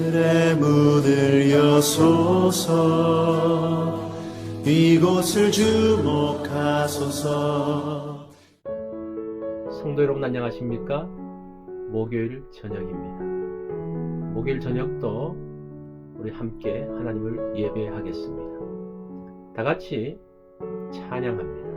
하늘의 문을 여소서 이곳을 주목하소서 성도 여러분 안녕하십니까? 목요일 저녁입니다. 목요일 저녁도 우리 함께 하나님을 예배하겠습니다. 다 같이 찬양합니다.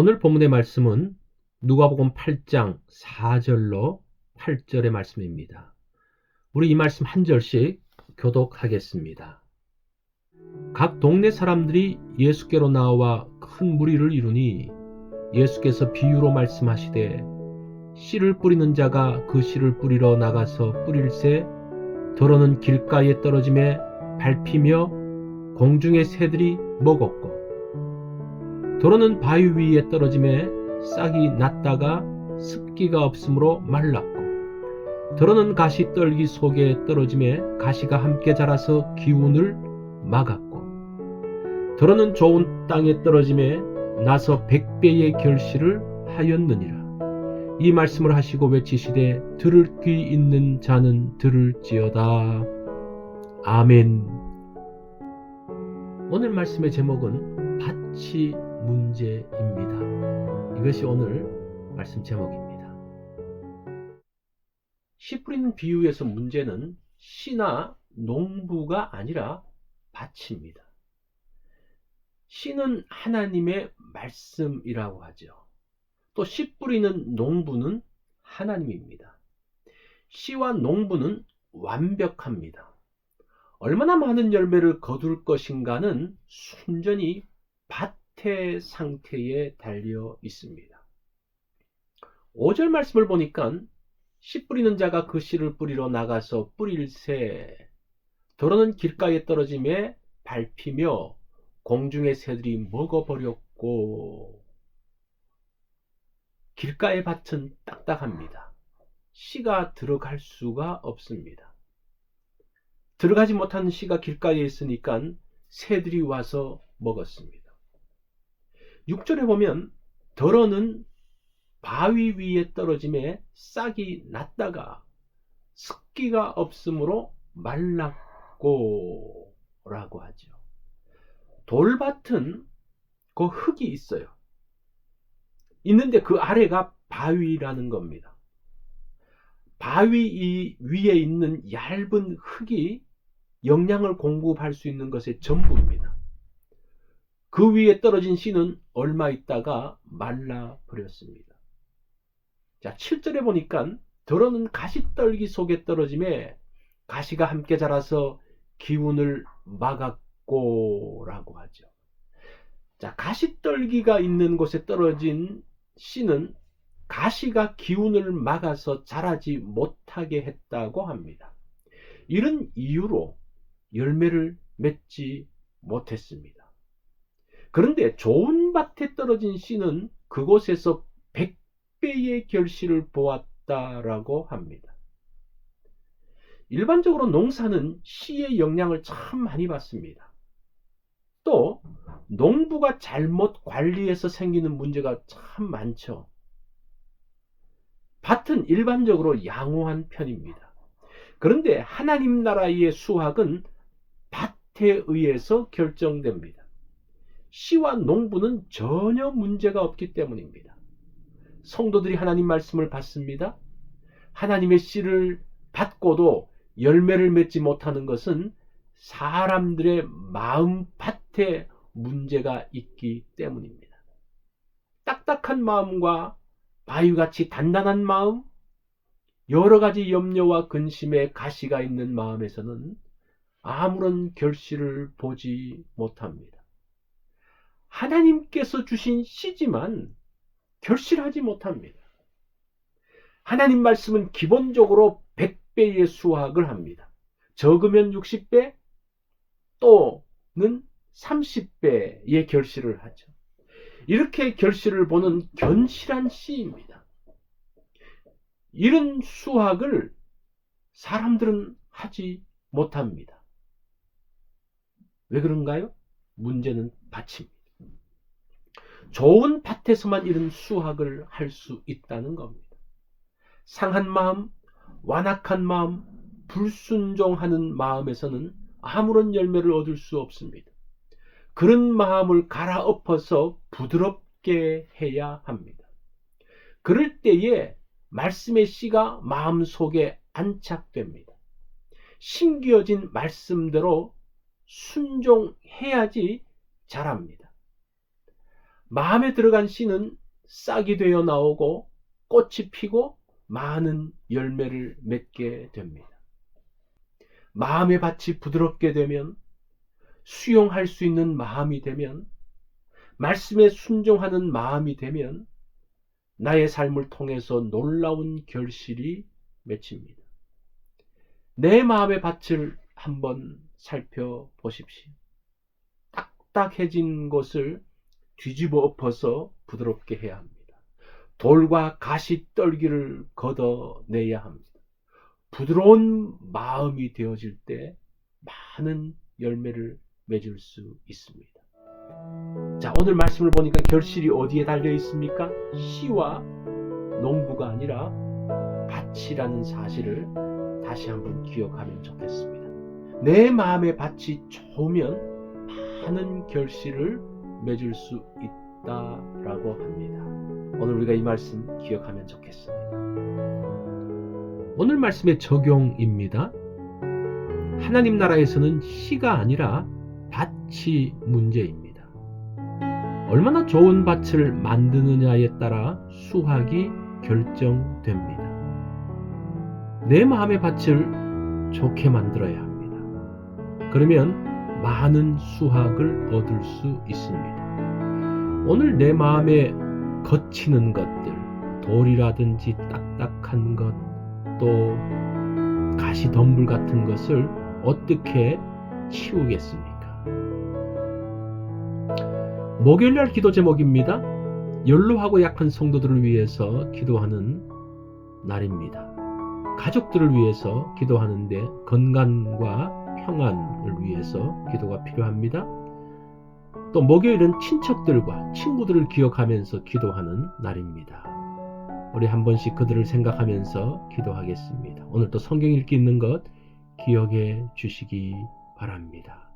오늘 본문의 말씀은 누가복음 8장 4절로 8절의 말씀입니다. 우리 이 말씀 한 절씩 교독하겠습니다. 각 동네 사람들이 예수께로 나와 큰 무리를 이루니 예수께서 비유로 말씀하시되 씨를 뿌리는 자가 그 씨를 뿌리러 나가서 뿌릴새 더러는 길가에 떨어짐에 밟히며 공중의 새들이 먹었고 도로는 바위 위에 떨어짐에 싹이 났다가 습기가 없으므로 말랐고 도로는 가시 떨기 속에 떨어짐에 가시가 함께 자라서 기운을 막았고 도로는 좋은 땅에 떨어짐에 나서 백배의 결실을 하였느니라. 이 말씀을 하시고 외치시되 들을 귀 있는 자는 들을지어다. 아멘. 오늘 말씀의 제목은 밭이 문제입니다. 이것이 오늘 말씀 제목입니다. 씨 뿌리는 비유에서 문제는 씨나 농부가 아니라 밭입니다. 씨는 하나님의 말씀이라고 하죠. 또 씨 뿌리는 농부는 하나님입니다. 씨와 농부는 완벽합니다. 얼마나 많은 열매를 거둘 것인가는 순전히 밭 의 상태에 달려 있습니다. 5절 말씀을 보니까 씨 뿌리는 자가 그 씨를 뿌리러 나가서 뿌릴새 더러는 길가에 떨어짐에 밟히며 공중의 새들이 먹어버렸고 길가의 밭은 딱딱합니다. 씨가 들어갈 수가 없습니다. 들어가지 못하는 씨가 길가에 있으니까 새들이 와서 먹었습니다. 6절에 보면 덜어는 바위 위에 떨어짐에 싹이 났다가 습기가 없으므로 말랐고 라고 하죠. 돌밭은 그 흙이 있어요. 있는데 그 아래가 바위라는 겁니다. 바위 이 위에 있는 얇은 흙이 영양을 공급할 수 있는 것의 전부입니다. 그 위에 떨어진 씨는 얼마 있다가 말라 버렸습니다. 자, 7절에 보니까 더러는 가시떨기 속에 떨어짐에 가시가 함께 자라서 기운을 막았고 라고 하죠. 자, 가시떨기가 있는 곳에 떨어진 씨는 가시가 기운을 막아서 자라지 못하게 했다고 합니다. 이런 이유로 열매를 맺지 못했습니다. 그런데 좋은 밭에 떨어진 씨는 그곳에서 100배의 결실을 보았다라고 합니다. 일반적으로 농사는 씨의 영향을 참 많이 받습니다. 또 농부가 잘못 관리해서 생기는 문제가 참 많죠. 밭은 일반적으로 양호한 편입니다. 그런데 하나님 나라의 수확은 밭에 의해서 결정됩니다. 씨와 농부는 전혀 문제가 없기 때문입니다. 성도들이 하나님 말씀을 받습니다. 하나님의 씨를 받고도 열매를 맺지 못하는 것은 사람들의 마음 밭에 문제가 있기 때문입니다. 딱딱한 마음과 바위같이 단단한 마음, 여러 가지 염려와 근심의 가시가 있는 마음에서는 아무런 결실을 보지 못합니다. 하나님께서 주신 씨지만 결실하지 못합니다. 하나님 말씀은 기본적으로 100배의 수확을 합니다. 적으면 60배 또는 30배의 결실을 하죠. 이렇게 결실을 보는 견실한 씨입니다. 이런 수확을 사람들은 하지 못합니다. 왜 그런가요? 문제는 밭입니다. 좋은 밭에서만 이런 수확을 할 수 있다는 겁니다. 상한 마음, 완악한 마음, 불순종하는 마음에서는 아무런 열매를 얻을 수 없습니다. 그런 마음을 갈아엎어서 부드럽게 해야 합니다. 그럴 때에 말씀의 씨가 마음 속에 안착됩니다. 심기어진 말씀대로 순종해야지 자랍니다. 마음에 들어간 씨는 싹이 되어 나오고 꽃이 피고 많은 열매를 맺게 됩니다. 마음의 밭이 부드럽게 되면 수용할 수 있는 마음이 되면 말씀에 순종하는 마음이 되면 나의 삶을 통해서 놀라운 결실이 맺힙니다. 내 마음의 밭을 한번 살펴보십시오. 딱딱해진 것을 뒤집어 엎어서 부드럽게 해야 합니다. 돌과 가시 떨기를 걷어내야 합니다. 부드러운 마음이 되어질 때 많은 열매를 맺을 수 있습니다. 자, 오늘 말씀을 보니까 결실이 어디에 달려 있습니까? 씨와 농부가 아니라 밭이라는 사실을 다시 한번 기억하면 좋겠습니다. 내 마음의 밭이 좋으면 많은 결실을 맺을 수 있다라고 합니다. 오늘 우리가 이 말씀 기억하면 좋겠습니다. 오늘 말씀의 적용입니다. 하나님 나라에서는 씨가 아니라 밭이 문제입니다. 얼마나 좋은 밭을 만드느냐에 따라 수확이 결정됩니다. 내 마음의 밭을 좋게 만들어야 합니다. 그러면 많은 수확을 얻을 수 있습니다. 오늘 내 마음에 거치는 것들, 돌이라든지 딱딱한 것, 또 가시 덤불 같은 것을 어떻게 치우겠습니까? 목요일날 기도 제목입니다. 연로하고 약한 성도들을 위해서 기도하는 날입니다. 가족들을 위해서 기도하는데 건강과 평안을 위해서 기도가 필요합니다. 또 목요일은 친척들과 친구들을 기억하면서 기도하는 날입니다. 우리 한 번씩 그들을 생각하면서 기도하겠습니다. 오늘 또 성경 읽기 있는 것 기억해 주시기 바랍니다.